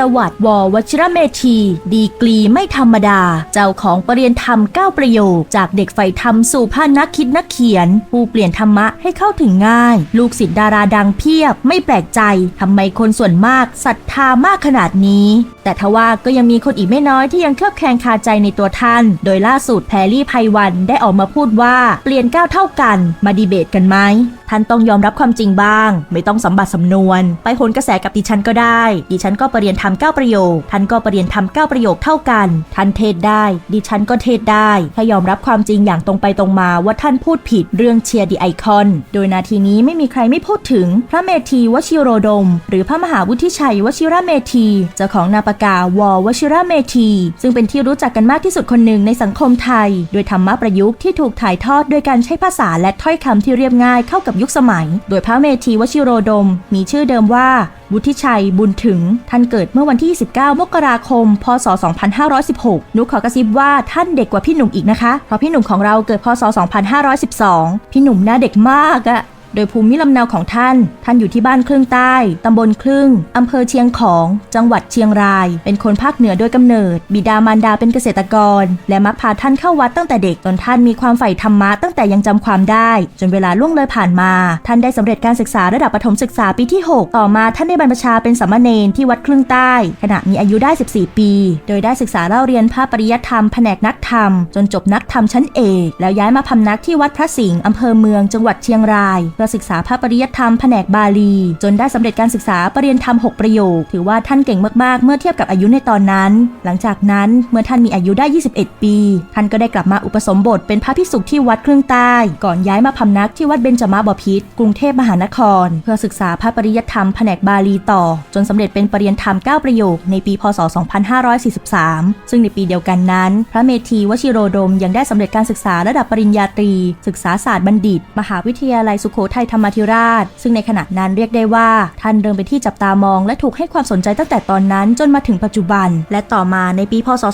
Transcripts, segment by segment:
ประวัติววชิระเมธี ดีกรีไม่ธรรมดา เจ้าของปรริยนธรรม 9 ประโยค จากเด็กใฝ่ธรรมสู่พานักคิดนักเขียน ผู้เปลี่ยนธรรมะให้เข้าถึงง่าย ลูกศิษย์ดาราดังเพียบ ไม่แปลกใจทำไมคนส่วนมากศรัทธามากขนาดนี้ แต่ทว่าก็ยังมีคนอีกไม่น้อยที่ยังเคลือบแคลงคาใจในตัวท่าน โดยล่าสุดแพรรี่ไพวันได้ออกมาพูดว่าเปลี่ยนก้าวเท่ากันมาดีเบตกันไหมท่านต้องยอมรับความจริงบ้าง ไม่ต้องสมบัติสำนวน ไปโหนกระแสกับดิฉันก็ได้ ดิฉันก็ปรริยนธรรมเก้าประโยค ท่านก็ปรริยนธรรมเก้าประโยคเท่ากัน ท่านเทศได้ ดิฉันก็เทศได้ถ้ายอมรับความจริงอย่างตรงไปตรงมาว่าท่านพูดผิดเรื่องเชียร์ดีไอคอน โดยนาทีนี้ไม่มีใครไม่พูดถึง พระเมธีวชิโรดม หรือพระมหาวุฒิชัยวชิระเมธีเจ้าของนาปกกาววชิระเมธี ซึ่งเป็นที่รู้จักกันมากที่สุดคนหนึ่งในสังคมไทย โดยธรรมะประยุกต์ที่ถูกถ่ายทอดโดยการใช้ภาษาและถ้อยคำที่เรียบง่ายเข้ากับยุคสมัย โดยพระเมธีวชิโรดม มีชื่อเดิมว่าวุฒิชัยบุญถึง ท่านเกิดเมื่อวันที่ 29 มกราคม พศ 2516 นุขอกระซิบว่าท่านเด็กกว่าพี่หนุ่มอีกนะคะ เพราะพี่หนุ่มของเราเกิดพศ 2512 พี่หนุ่มหน้าเด็กมากอะ ดยภูมิลำเนาของท่าน ท่านอยู่ที่บ้านครึ่งใต้ ตำบลครึ่ง อำเภอเชียงของ จังหวัดเชียงราย เป็นคนภาคเหนือโดยกำเนิด บิดามารดาเป็นเกษตรกร และมักพาท่านเข้าวัดตั้งแต่เด็กจนท่านมีความใฝ่ธรรมะตั้งแต่ยังจำความได้ จนเวลาล่วงเลยผ่านมา ท่านได้สำเร็จการศึกษาระดับประถมศึกษาปีที่ 6 ต่อมาท่านได้บรรพชาเป็นสามเณรที่วัดครึ่งใต้ ขณะมีอายุได้ 14 ปี โดยได้ศึกษาเล่าเรียนภาคปริยธรรมแผนกนักธรรม จนจบนักธรรมชั้นเอกแล้วย้ายมาพำนักที่วัดพระสิงห์อำเภอเมืองจังหวัดเชียงรายเพื่อศึกษาพระปริยธรรมแผนกบาลี จนได้สำเร็จการศึกษาปรริญญาธรรม 6 ประโยค ถือว่าท่านเก่งมาก ๆ เมื่อเทียบกับอายุในตอนนั้น หลังจากนั้นเมื่อท่านมีอายุได้ 21 ปี ท่านก็ได้กลับมาอุปสมบทเป็นพระภิกษุที่วัดเครื่องใต้ ก่อนย้ายมาพำนักที่วัดเบญจมาบพิตรกรุงเทพมหานคร เพื่อศึกษาพระปริยธรรมแผนกบาลีต่อ จนสำเร็จเป็นปรริญญาธรรม 9 ประโยค ในปีพศ 2543 ซึ่งในปีเดียวกันนั้น พระเมธีวชิโรดมยังได้สำเร็จการศึกษาระดับปริญญาตรี ศึกษาศาสตร์บัณฑิต มหาวิทยาลัยสุโขทัยธรรมธิราช ซึ่งในขณะนั้นเรียกได้ว่า ท่านเริ่มเป็นที่จับตามอง และถูกให้ความสนใจตั้งแต่ตอนนั้นจนมาถึงปัจจุบัน และต่อมาในปีพศ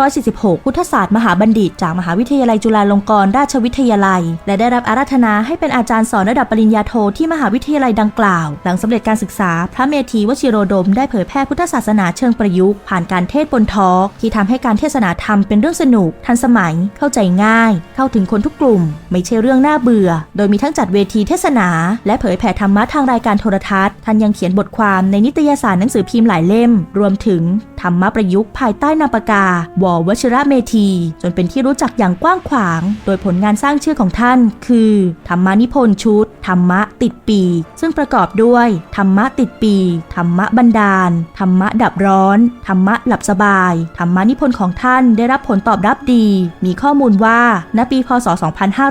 2546 พุทธศาสตร์มหาบัณฑิต จากมหาวิทยาลัยจุฬาลงกรณราชวิทยาลัย และได้รับอาราธนาให้เป็นอาจารย์สอนระดับปริญญาโทที่มหาวิทยาลัยดังกล่าว หลังสำเร็จการศึกษา พระเมธีวชิโรดม ได้เผยแพร่พุทธศาสนาเชิงประยุกต์ผ่านการเทศบนทอกที่ทำให้การเทศนาธรรมเป็นเรื่องสนุก ทันสมัย เข้าใจง่าย เข้าถึงคนทุกกลุ่ม ไม่ใช่เรื่องน่าเบื่อ โดยมีทั้งจัดเวทีเทศนา และเผยแผ่ธรรมะทางรายการโทรทัศน์ท่านยังเขียนบทความในนิตยสารหนังสือพิมพ์หลายเล่ม รวมถึงธรรมะประยุกต์ภายใต้นามปากกาววชิระเมธี จนเป็นที่รู้จักอย่างกว้างขวาง โดยผลงานสร้างชื่อของท่าน คือ ธรรมานิพนธ์ชุด ธรรมะติดปี ซึ่งประกอบด้วย ธรรมะติดปี ธรรมะบันดาล ธรรมะดับร้อน ธรรมะหลับสบาย ธรรมานิพนธ์ของท่านได้รับผลตอบรับดี มีข้อมูลว่าณปีพศ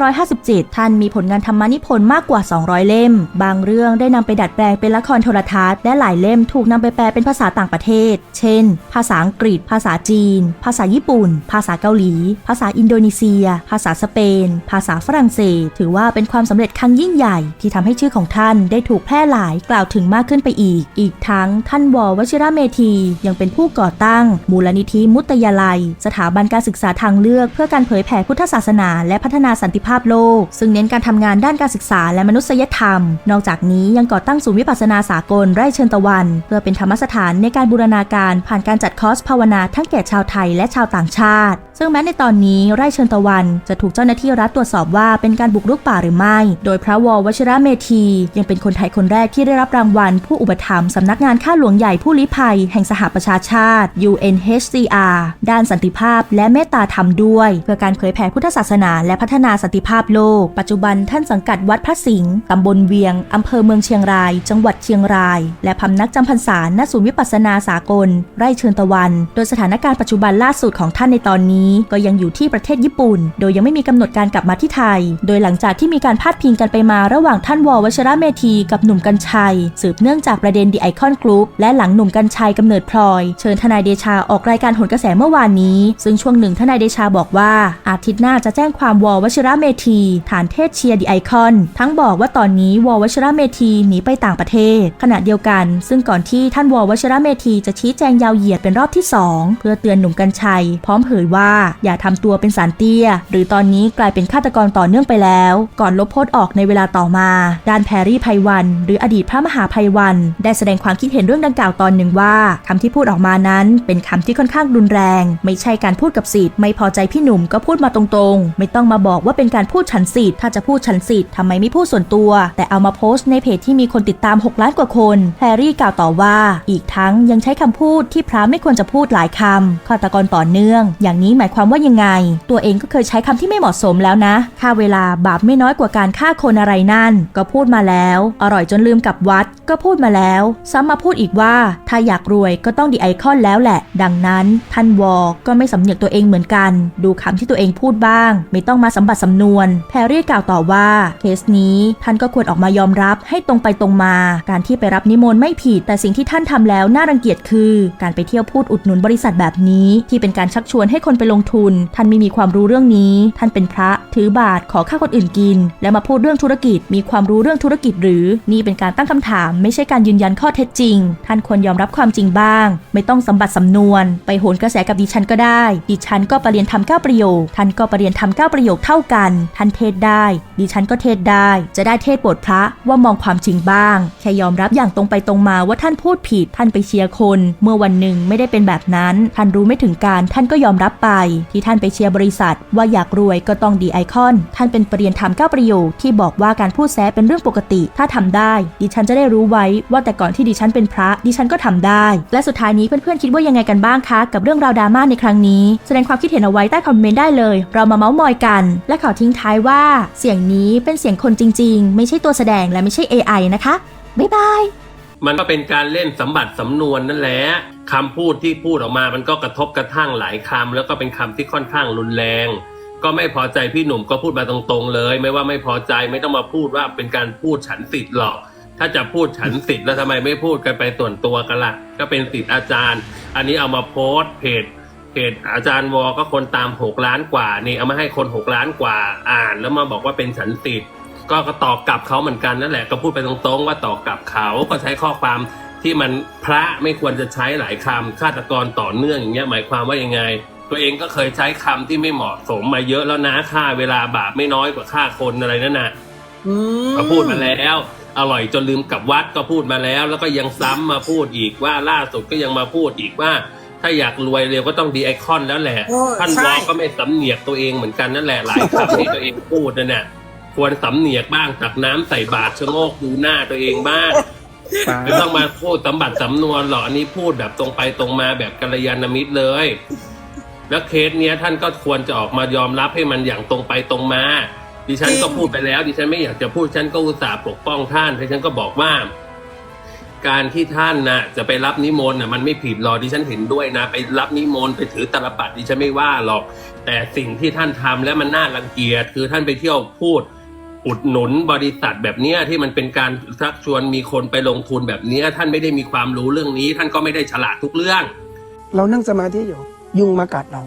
2557 ท่านมีผลงานธรรมานิพนธ์มากกว่า 200 เล่ม บางเรื่องได้นำไปดัดแปลงเป็นละครโทรทัศน์ และหลายเล่มถูกนำไปแปลเป็นภาษาต่างประเทศ เช่น ภาษาอังกฤษ ภาษาจีน ภาษาญี่ปุ่น ภาษาเกาหลี ภาษาอินโดนีเซีย ภาษาสเปน ภาษาฝรั่งเศส ถือว่าเป็นความสำเร็จครั้งยิ่งใหญ่ที่ทำให้ชื่อของท่านได้ถูกแพร่หลายกล่าวถึงมากขึ้นไปอีก อีกทั้งท่านววชิระเมธียังเป็นผู้ก่อตั้ง มูลนิธิมุตยาลัย สถาบันการศึกษาทางเลือก เพื่อการเผยแผ่พุทธศาสนา และพัฒนาสันติภาพโลก ซึ่งเน้นการทำงานด้านการศึกษาและมนุษยธรรม นอกจากนี้ยังก่อตั้งศูนย์วิปัสสนาสากลไร่เชิญตะวัน เพื่อเป็นธรรมสถานในการบูรณาการผ่านการจัดคอร์สภาวนาทั้งแก่ชาวไทยและชาวต่างชาติ ซึ่งแม้ในตอนนี้ไร่เชิญตะวัน จะถูกเจ้าหน้าที่รัฐตรวจสอบว่าเป็นการบุกรุกป่าหรือไม่ โดยพระววชิระเมธี ยังเป็นคนไทยคนแรกที่ได้รับรางวัล ผู้อุปถัมภ์สำนักงานข้าหลวงใหญ่ผู้ลี้ภัย แห่งสหประชาชาติ UNHCR ด้านสันติภาพและเมตตาธรรมด้วย เพื่อการเผยแผ่พุทธศาสนาและพัฒนาสันติภาพโลก ปัจจุบันท่านสังกัดวัดพระศสิงห์ตำบลเวียง อำเภอเมืองเชียงราย จังหวัดเชียงราย และพำนักจำพรรษาณศูนย์วิปัสสนาสากล ไร่เชิญตะวัน โดยสถานการณ์ปัจจุบันล่าสุดของท่านในตอนนี้ก็ยังอยู่ที่ประเทศญี่ปุ่น โดยยังไม่มีกำหนดการกลับมาที่ไทย โดยหลังจากที่มีการพาดพิงกันไปมาระหว่างท่านววชระเมธีกับหนุ่มกัญชัย สืบเนื่องจากประเด็นดีไอคอนกรุ๊ปและหลังหนุ่มกัญชัยกำเนิดพลอย เชิญทนายเดชาออกรายการโหนกระแสเมื่อวานนี้ ซึ่งช่วงหนึ่งทนายเดชาบอกว่า อาทิตย์หน้าจะแจ้งความววชระเมธีฐานเทศเชียร์ดีไอคอนทั้งบอกว่าตอนนี้ววชระเมธีหนีไปต่างประเทศ ขณะเดียวกัน ซึ่งก่อนที่ท่านววชระเมธีจะชี้แจงยาวเหยียดเป็นรอบที่ 2 เพื่อเตือนหนุ่มกัญชัย พร้อมเผยว่าอย่าทำตัวเป็นสารเตี้ย หรือตอนนี้กลายเป็นฆาตกรต่อเนื่องไปแล้ว ก่อนลบโพสต์ออกในเวลาต่อมา ด้านแพรรี่ไพวัน หรืออดีตพระมหาไพวัน ได้แสดงความคิดเห็นเรื่องดังกล่าวตอนหนึ่งว่าคำที่พูดออกมานั้น เป็นคำที่ค่อนข้างรุนแรง ไม่ใช่การพูดกับสิทธิ์ไม่พอใจพี่หนุ่มก็พูดมาตรงๆ ไม่ต้องมาบอกว่าเป็นการพูดฉันสิทธิ์ถ้าจะพูดฉันสิทธิ์ทำไมไม่พูดส่วนตัว แต่เอามาโพสต์ในเพจที่มีคนติดตาม 6 ล้านกว่าคนแพรรี่กล่าวต่อว่า อีกทั้งยังใช้คำพูดที่พระไม่ควรจะพูดหลายคำฆาตกรต่อเนื่อง อย่างนี้หมายความว่ายังไง ตัวเองก็เคยใช้คำที่ไม่เหมาะสมแล้วนะค่าเวลาบาปไม่น้อยกว่าการฆ่าคนอะไรนั่น ก็พูดมาแล้ว อร่อยจนลืมกลับวัด ก็พูดมาแล้ว ซ้ำมาพูดอีกว่า ถ้าอยากรวยก็ต้องดีไอคอนแล้วแหละ ดังนั้น ท่านวอก็ไม่สำเนียกตัวเองเหมือนกัน ดูคำที่ตัวเองพูดบ้าง ไม่ต้องมาสัมบัติสำนวน แพรรี่กล่าวต่อว่าเคสนี้ท่านก็ควรออกมายอมรับให้ตรงไปตรงมา การที่ไปรับนิมนต์ไม่ผิด แต่สิ่งที่ท่านทำแล้วน่ารังเกียจคือ การไปเที่ยวพูดอุดหนุนบริษัทแบบนี้ ที่เป็นการชักชวนให้คนไปลงทุน ท่านไม่มีความรู้เรื่องนี้ ท่านเป็นพระถือบาทขอข้าคนอื่นกิน แล้วมาพูดเรื่องธุรกิจ มีความรู้เรื่องธุรกิจหรือ นี่เป็นการตั้งคำถาม ไม่ใช่การยืนยันข้อเท็จจริง ท่านควรยอมรับความจริงบ้าง ไม่ต้องสมบัติสำนวน ไปโหนกระแสกับดิฉันก็ได้ ดิฉันก็ประเรียนทำเก้าประโยค ท่านก็ประเรียนทำเก้าประโยคเท่ากัน ท่านเทศได้ ดิฉันก็เทศได้จะได้เทศบทพระว่ามองความจริงบ้าง แค่ยอมรับอย่างตรงไปตรงมาว่าท่านพูดผิด ท่านไปเชียร์คน เมื่อวันหนึ่งไม่ได้เป็นแบบนั้น ท่านรู้ไม่ถึงการ ท่านก็ยอมรับไป ที่ท่านไปเชียร์บริษัท ว่าอยากรวยก็ต้องดีไอคอน ท่านเป็นปรรียนทำเก้าประโยคที่บอกว่าการพูดแซะเป็นเรื่องปกติ ถ้าทำได้ ดิฉันจะได้รู้ไว้ว่าแต่ก่อนที่ดิฉันเป็นพระ ดิฉันก็ทำได้ และสุดท้ายนี้เพื่อนๆคิดว่ายังไงกันบ้างคะกับเรื่องราวดราม่าในครั้งนี้ แสดงความคิดเห็นเอาไว้ใต้คอมเมนต์ได้เลย เรามาเมาส์มอยกัน และขอทิ้งท้ายว่า เสียงนี้เป็นเสียงคนจริงๆ ไม่ใช่ตัวแสดงและไม่ใช่ AI นะคะ บ๊ายบาย มันก็เป็นการเล่นสมบัติสำนวนนั่นแหละคำพูดที่พูดออกมามันก็กระทบกระทั่งหลายคำแล้วก็เป็นคำที่ค่อนข้างรุนแรง ก็ไม่พอใจพี่หนุ่มก็พูดมาตรงๆเลย ไม่ว่าไม่พอใจไม่ต้องมาพูดว่าเป็นการพูดฉันสิทธิ์หรอก ถ้าจะพูดฉันสิทธิ์แล้วทำไมไม่พูดกันไปส่วนตัวกันล่ะ ก็เป็นสิทธิ์อาจารย์ อันนี้เอามาโพสต์เพจเพจอาจารย์วอก็คนตามหกล้านกว่านี่เอามาให้คนหกล้านกว่าอ่าน แล้วมาบอกว่าเป็นฉันสิทธิ์ ก็ก็ตอบกลับเขาเหมือนกันนั่นแหละก็พูดไปตรงๆ ว่าตอบกลับเขาก็ใช้ข้อความที่มันพระไม่ควรจะใช้หลายคำฆาตกรต่อเนื่องอย่างเงี้ยหมายความว่ายังไง ตัวเองก็เคยใช้คำที่ไม่เหมาะสมมาเยอะแล้วนะค่าเวลาบาปไม่น้อยกว่าค่าคนอะไรนั่นน่ะอืมก็พูดมาแล้ว อร่อยจนลืมกลับวัดก็พูดมาแล้ว แล้วก็ยังซ้ำมาพูดอีกว่าล่าสุดก็ยังมาพูดอีกว่า ถ้าอยากรวยเร็วก็ต้องดีไอคอนแล้วแหละโอ้ท่านใช่วอก็ไม่สำเนียกตัวเองเหมือนกันนั่นแหละหลายคำที่ตัวเองพูดนั่นน่ะ ควรสำเนียกบ้างตักน้ำใส่บาตรชะโงกดูหน้าตัวเองบ้าง ไม่ต้องมาพูดสมบัติสำนวนหรอกอันนี้พูดแบบตรงไปตรงมาแบบกัลยาณมิตรเลย แล้วเคสเนี้ยท่านก็ควรจะออกมายอมรับให้มันอย่างตรงไปตรงมา ดิฉันก็พูดไปแล้ว ดิฉันไม่อยากจะพูดฉันก็อุตส่าห์ปกป้องท่านแต่ฉันก็บอกว่า การที่ท่านนะจะไปรับนิมนต์นะมันไม่ผิดหรอกดิฉันเห็นด้วยนะ ไปรับนิมนต์ไปถือตาลปัดดิฉันไม่ว่าหรอก แต่สิ่งที่ท่านทำแล้วมันน่ารังเกียจคือท่านไปเที่ยวพูด อุดหนุนบริษัทแบบเนี้ยที่มันเป็นการชักชวนมีคนไปลงทุนแบบเนี้ยท่านไม่ได้มีความรู้เรื่องนี้ ท่านก็ไม่ได้ฉลาดทุกเรื่อง เรานั่งสมาธิอยู่ ยุงมากัดเรา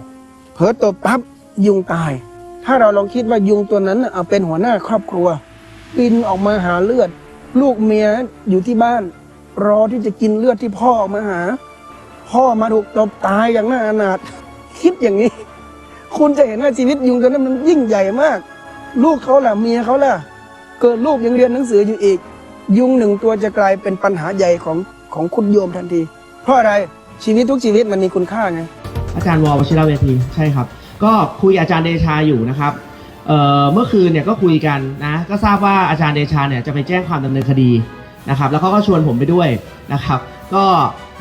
เผลอตบปั๊บยุงตาย ถ้าเราลองคิดว่ายุงตัวนั้นน่ะเอาเป็นหัวหน้าครอบครัวบินออกมาหาเลือด ลูกเมียอยู่ที่บ้าน รอที่จะกินเลือดที่พ่อออกมาหา พ่อมาถูกตบตายอย่างน่าอนาถคิดอย่างนี้ คุณจะเห็นว่าชีวิตยุงตัวนั้นมันยิ่งใหญ่มาก ลูกเขาล่ะเมียเขาล่ะ เกิดลูกยังเรียนหนังสืออยู่อีก ยุงหนึ่งตัวจะกลายเป็นปัญหาใหญ่ของของคุณโยมทันที เพราะอะไรชีวิตทุกชีวิตมันมีคุณค่าไงอาจารย์วอวชิระเวทีใช่ครับ ก็คุยอาจารย์เดชาอยู่นะครับเอ่อเมื่อคืนเนี่ยก็คุยกันนะก็ทราบว่าอาจารย์เดชาเนี่ยจะไปแจ้งความดำเนินคดีนะครับ แล้วเขาก็ชวนผมไปด้วยนะครับ ก็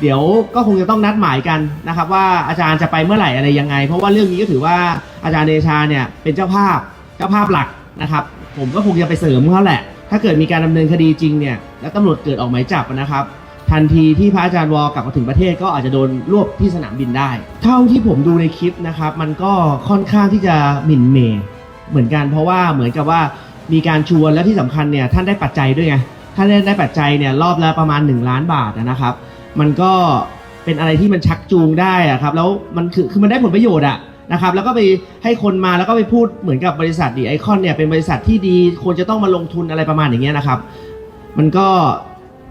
เดี๋ยวก็คงจะต้องนัดหมายกันนะครับ ว่าอาจารย์จะไปเมื่อไหร่อะไรยังไง เพราะว่าเรื่องนี้ก็ถือว่าอาจารย์เดชาเนี่ยเป็นเจ้าภาพ เจ้าภาพหลักนะครับผมก็คงจะไปเสริมเขาแหละ ถ้าเกิดมีการดำเนินคดีจริงเนี่ยแล้วตำรวจเกิดออกหมายจับนะครับทันทีที่พระอาจารย์วอกลับมาถึงประเทศก็อาจจะโดนรวบที่สนามบินได้ เท่าที่ผมดูในคลิปนะครับมันก็ค่อนข้างที่จะหมิ่นเหมเหมือนกันเพราะว่าเหมือนกับว่ามีการชวนและที่สำคัญเนี่ยท่านได้ปัจจัยด้วยไงท่านได้ได้ปัจจัยเนี่ยรอบละประมาณ 1 ล้านบาทนะครับ มันก็เป็นอะไรที่มันชักจูงได้อะครับแล้วมันคือคือมันได้ผลประโยชน์อะ นะครับแล้วก็ไปให้คนมาแล้วก็ไปพูดเหมือนกับบริษัทดีไอคอนเนี่ยเป็นบริษัทที่ดีควรจะต้องมาลงทุนอะไรประมาณอย่างเงี้ยนะครับ มันก็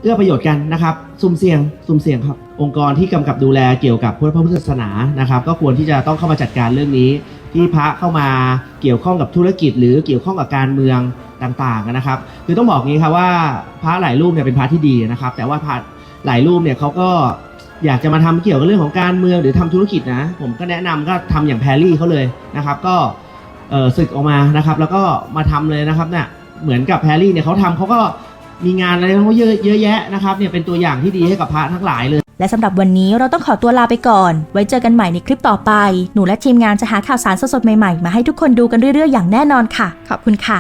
เอื้อประโยชน์กันนะครับ สุ่มเสี่ยง สุ่มเสี่ยงครับ องค์กรที่กำกับดูแลเกี่ยวกับพระพุทธศาสนานะครับ ก็ควรที่จะต้องเข้ามาจัดการเรื่องนี้ ที่พระเข้ามาเกี่ยวข้องกับธุรกิจ หรือเกี่ยวข้องกับการเมืองต่างๆนะครับ คือต้องบอกงี้ครับว่าพระหลายรูปเนี่ยเป็นพระที่ดีนะครับ แต่ว่าพระหลายรูปเนี่ยเขาก็ อยากจะมาทำเกี่ยวกับเรื่องของการเมืองหรือทำธุรกิจนะ ผมก็แนะนำก็ทำอย่างแพรรี่เขาเลยนะครับ ก็ศึกออกมานะครับ แล้วก็มาทำเลยนะครับเนี่ยเหมือนกับแพรรี่เนี่ยเขาทำเขาก็มีงานอะไรของเขาเยอะเยอะแยะนะครับเนี่ยเป็นตัวอย่างที่ดีให้กับพระทั้งหลายเลย และสำหรับวันนี้เราต้องขอตัวลาไปก่อน ไว้เจอกันใหม่ในคลิปต่อไป หนูและทีมงานจะหาข่าวสารสดๆใหม่ๆ มาให้ทุกคนดูกันเรื่อยๆอย่างแน่นอนค่ะ ขอบคุณค่ะ